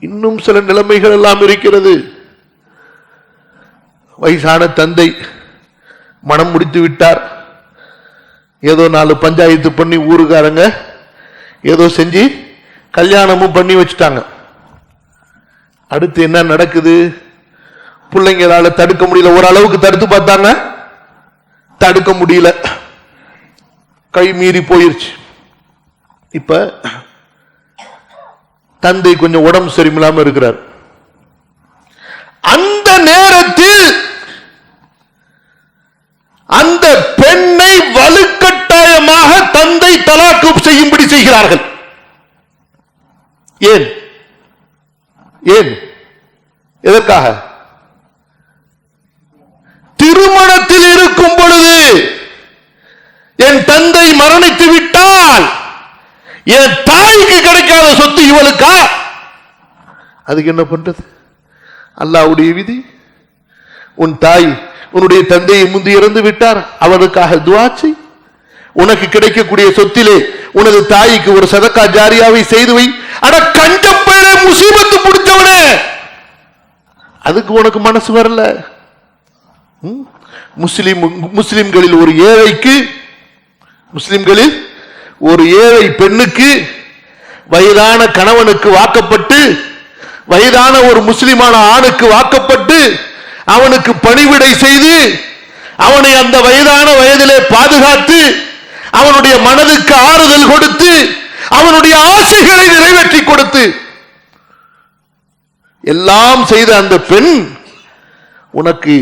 இன்னும் சில நிலைமைகள் எல்லாம் இருக்கிறது. வயசான தந்தை மனம் முடித்து விட்டார். ஏதோ நாலு பஞ்சாயத்து பண்ணி ஊருக்காரங்க ஏதோ செஞ்சு கல்யாணமும் பண்ணி வச்சுட்டாங்க. அடுத்து என்ன நடக்குது? பிள்ளைங்களால தடுக்க முடியல. ஓரளவுக்கு தடுத்து பார்த்தாங்க. தடுக்க முடியல. கை மீறி போயிருச்சு. இப்ப தந்தை கொஞ்சம் உடம்பு சரியில்லாம இருக்கிறார். அந்த நேரத்தில் அந்த பெண்ணை வலுக்கட்டாயமாக தந்தை தலாக்கு செய்யும்படி செய்கிறார்கள். ஏன்? ஏன்? எதற்காக? திருமணத்தில் இருக்கும் பொழுது என் தந்தை மரணித்து விட்டால் என் தாய்க்கு கிடைக்காத சொத்து இவளுக்கா? அதுக்கு என்ன பண்றது? அல்லாவுடைய விதி. உன் தாய் உன்னுடைய தந்தையை முந்தி இறந்து விட்டார். அவருக்காக துவாச்சி உனக்கு கிடைக்கக்கூடிய சொத்திலே உனது தாய்க்கு ஒரு சதக்கா ஜாரியாவை செய்து வை. அட கஞ்சப்பேர முசீபத்து பிடிச்சவனே! அதுக்கு உனக்கு மனசு வரல. முஸ்லிம் முஸ்லிம்களில் ஒரு ஏழைக்கு முஸ்லிம்களில் ஒரு ஏழை பெண்ணுக்கு வயதான கணவனுக்கு வாக்கப்பட்டு வயதான ஒரு முஸ்லிமான ஆணுக்கு வாக்கப்பட்டு அவனுக்கு பணிவிடை செய்து அவனை அந்த வயதான வயதிலே பாதுகாத்து அவனுடைய மனதுக்கு ஆறுதல் கொடுத்து அவனுடைய ஆசைகளை நிறைவேற்றி கொடுத்து எல்லாம் செய்த அந்த பெண் உனக்கு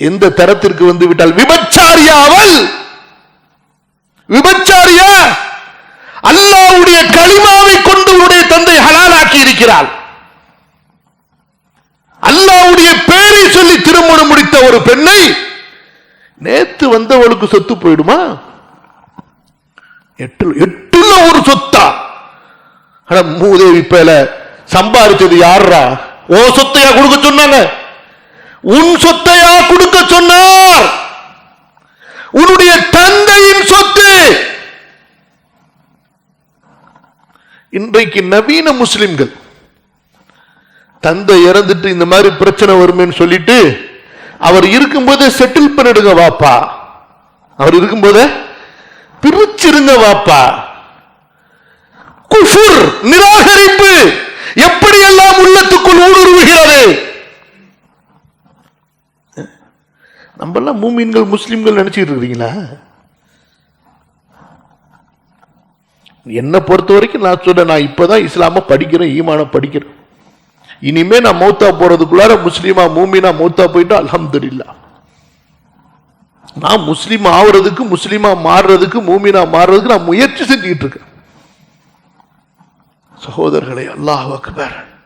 எந்த தரத்திற்கு வந்துவிட்டால் விட்டால்? விபச்சாரியா அல்லாவுடைய களிமாவை கொண்டு உன்னுடைய தந்தை ஹலாலாக்கி இருக்கிறாள் அல்லாவுடைய பேரை சொல்லி திருமணம் முடித்த ஒரு பெண்ணை நேத்து வந்தவளுக்கு சொத்து போயிடுமா? எட்டு எட்டுல ஒரு சொத்தா? ஆனா மூதேவி பேல சம்பாதிச்சது யாரா ஓ சொத்தையா கொடுக்க சொன்னாங்க. உன் சொத்தையா கொடுக்க சொன்னா உன்னுடைய தந்தையின் சொத்து இன்றைக்கு நவீன முஸ்லிம்கள் தந்தை இறந்துட்டு இந்த மாதிரி பிரச்சனை வருமேன்னு சொல்லிட்டு அவர் இருக்கும்போதே செட்டில் பண்ணிடுங்க வாப்பா. அவர் இருக்கும்போதே பிரிச்சிருங்க வாப்பா. குஃபுர் நிராகரிப்பு எப்படியெல்லாம் உள்ளத்துக்குள் ஊடுருவுகிறது? நம்ம எல்லாம் மூமீன்கள் முஸ்லிம்கள் நினைச்சிட்டு இருக்கிறீங்களா? என்னை பொறுத்த வரைக்கும் நான் சொல்ல நான் இப்போதான் இஸ்லாம படிக்கிறேன் ஈமான படிக்கிறேன். இனிமே நான் மௌத்தா போறதுக்குள்ளார முஸ்லீமா மூமினா மௌத்தா போயிட்டு அல்ஹம்துலில்லா. நான் முஸ்லீம் ஆகுறதுக்கு முஸ்லீமா மாறுறதுக்கு மூமினா மாறுறதுக்கு நான் முயற்சி செஞ்சுக்கிட்டு இருக்கேன். சகோதரர்களே அல்லாஹ் அக்பர்.